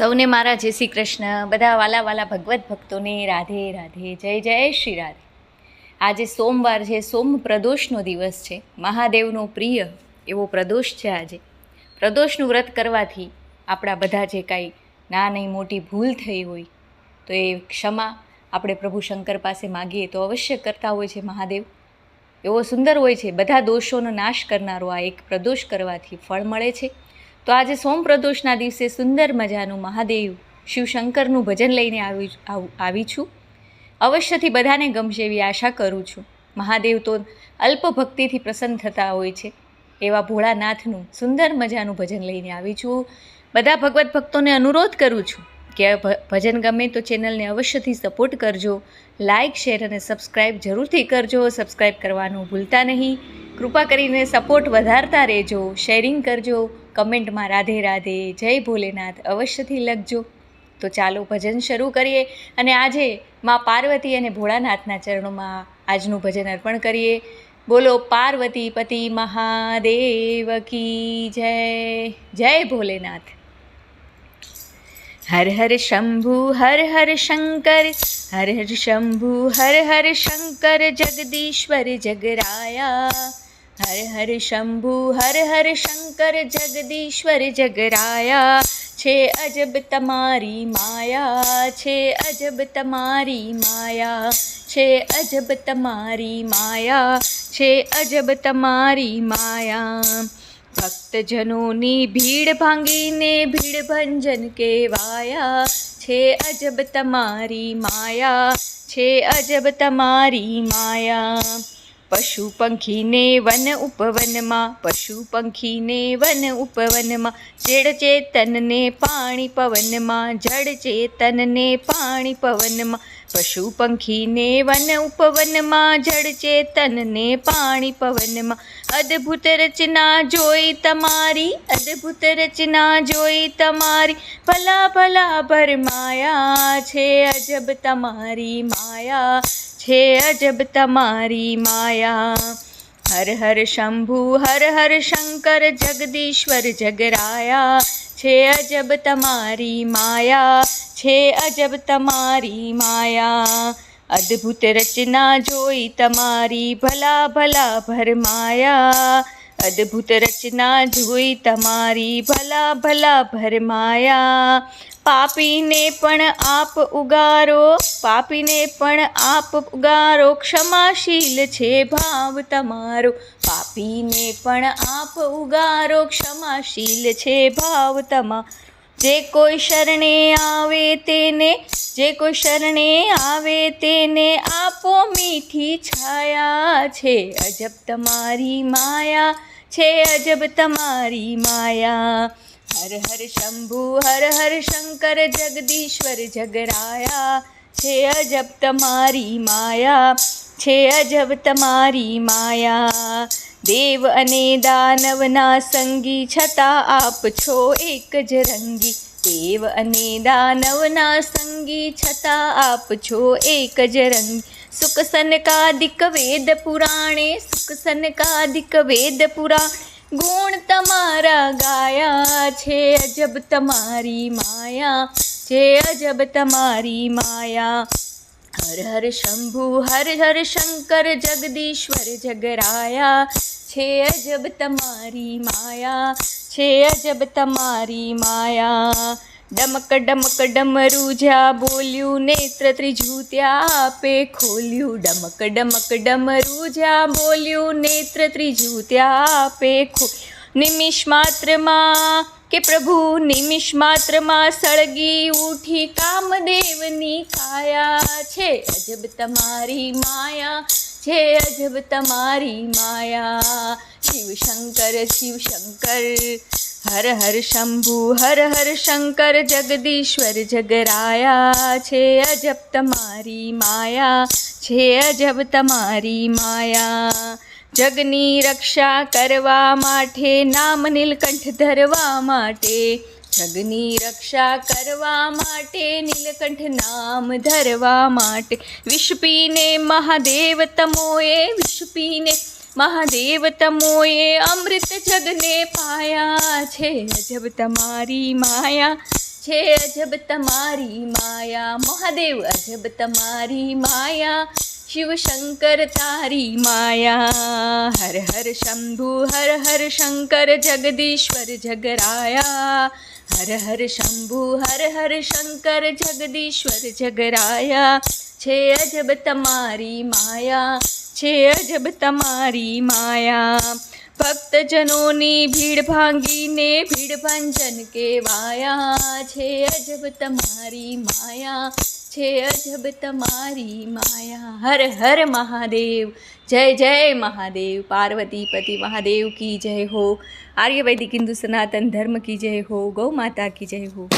સૌને મારા જય શ્રી કૃષ્ણ. બધા વાલા વાલા ભગવત ભક્તોને રાધે રાધે, જય જય શ્રી રાધે. આજે સોમવાર છે, સોમ પ્રદોષનો દિવસ છે. મહાદેવનો પ્રિય એવો પ્રદોષ છે આજે. પ્રદોષનું વ્રત કરવાથી આપણા બધા જે કાંઈ નાની મોટી ભૂલ થઈ હોય, તો એ ક્ષમા આપણે પ્રભુ શંકર પાસે માગીએ તો અવશ્ય કરતા હોય છે મહાદેવ. એવો સુંદર હોય છે, બધા દોષોનો નાશ કરનારો આ એક પ્રદોષ કરવાથી ફળ મળે છે. તો આજે સોમ પ્રદોષના દિવસે સુંદર મજાનું મહાદેવ શિવશંકરનું ભજન લઈને આવી આવી છું. અવશ્યથી બધાને ગમશે એવી આશા કરું છું. મહાદેવ તો અલ્પ ભક્તિથી પ્રસન્ન થતા હોય છે. એવા ભોળાનાથનું સુંદર મજાનું ભજન લઈને આવી છું. બધા ભગવત ભક્તોને અનુરોધ કરું છું કે ભજન ગમે તો ચેનલને અવશ્યથી સપોર્ટ કરજો. લાઇક શેર અને સબસ્ક્રાઈબ જરૂરથી કરજો. સબસ્ક્રાઈબ કરવાનું ભૂલતા નહીં. કૃપા કરીને સપોર્ટ વધારતા રહેજો. શેરિંગ કરજો. કમેન્ટમાં રાધે રાધે, જય ભોલેનાથ અવશ્યથી લખજો. તો ચાલો ભજન શરૂ કરીએ અને આજે માં પાર્વતી અને ભોળાનાથના ચરણોમાં આજનું ભજન અર્પણ કરીએ. બોલો, પાર્વતી પતિ મહાદેવ કી જય જય ભોલેનાથ. હર હર શંભુ, હર હર શંકર, હર હર શંભુ, હર હર શંકર, જગદીશ્વર જગરાયા. હર હર શંભુ હર હર શંકર જગદીશ્વર જગરાયા છે અજબ તમારી માયા છે અજબ તમારી માયા છે અજબ તમારી માયા છે અજબ તમારી માયા ભક્તજનોની ભીડ ભાંગીને ભીડ ભંજન કેવાયા છે અજબ તમારી માયા છે અજબ તમારી માયા પશુ પંખીને વન ઉપવનમાં, પશુ પંખીને વન ઉપવનમાં જડ ચેતનને પાણી પવનમાં, જળ ચેતનને પાણી પવનમાં પશુ પંખીને વન ઉપવનમાં, જળ ચેતનને પાણી પવનમાં. અદ્ભુત રચના જોઈ તમારી, અદ્ભુત રચના જોઈ તમારી. ભલા ભલા ભરમાયા છે અજબ તમારી માયા, છે અજબ તમારી માયા. હર હર શંભુ, હર હર શંકર, જગદીશ્વર, જગરાયા. છે અજબ તમારી માયા, છે અજબ તમારી માયા. અદ્ભુત રચના જોઈ તમારી ભલા ભલા ભરમાયા અદ્ભુત રચના જોઈ તમારી ભલા ભલા ભરમાયા પાપીને પણ આપ ઉગારો, પાપીને પણ આપ ઉગારો, ક્ષમાશીલ છે ભાવ તમારો. પાપીને પણ આપ ઉગારો, ક્ષમાશીલ છે ભાવ તમારો. જે કોઈ શરણે આવે તેને, જે કોઈ શરણે આવે તેને આપો મીઠી છાયા છે અજબ તમારી માયા. છે અજબ તમારી માયા. હર હર શંભુ, હર હર શંકર, જગદીશ્વર, જગરાયા. છે અજબ તમારી માયા, છે અજબ તમારી માયા. દેવ અને દાનવના સંગી છતાં આપ છો એક જ રંગી. દેવ અને દાનવના સંગી છતાં આપ છો એક જ રંગી. સુખ સનકાદિક વેદ પુરાણે, સુખ સનકાદિક વેદ પુરા. ગુણ તમારા ગાયા છે, અજબ તમારી માયા છે, અજબ તમારી માયા. હર હર શંભુ, હર હર શંકર, જગદીશ્વર જગરાયા છે, અજબ તમારી માયા છે, અજબ તમારી માયા. ડમક ડમક ડમરું જ્યાં બોલ્યું નેત્ર ત્રીજું ત્યાં આપે ખોલ્યું. ડમક ડમક ડમરું જ્યાં બોલ્યું નેત્ર ત્રીજું ત્યાં આપે ખોલ્યું નિમિષ માત્રમાં કે પ્રભુ નિમિષ માત્રમાં સળગી ઉઠી કામદેવની કાયા છે. અજબ તમારી માયા છે, અજબ તમારી માયા. શિવ શંકર શિવ શંકર હર હર શંભુ, હર હર શંકર, જગદીશ્વર, જગરાયા. છે અજબ તમારી માયા, છે અજબ તમારી માયા. જગની રક્ષા કરવા માટે, નામ નીલકંઠ ધરવા માટે. જગની રક્ષા કરવા માટે, નીલકંઠ નામ ધરવા માટે. વિષપીને મહાદેવ તમોએ વિષ પીને મહાદેવ તમોએ અમૃત જગને પાયા છે અજબ તમારી માયા છે અજબ તમારી માયા મહાદેવ અજબ તમારી માયા શિવ શંકર તારી માયા હર હર શંભુ હર હર શંકર જગદીશ્વર જગરાયા હર હર શંભુ હર હર શંકર જગદીશ્વર જગરાયા છે અજબ તમારી માયા છે અજબ તમારી માયા ભક્તજનોની ભીડ ભાંગીને ભીડ ભંજન કેવાયા છે અજબ તમારી માયા છે અજબ તમારી માયા હર હર મહાદેવ જય જય મહાદેવ પાર્વતી પતિ મહાદેવ કી જય હો આર્યવૈદિક હિન્દુ સનાતન ધર્મ કી જય હો ગૌ માતા કી જય હો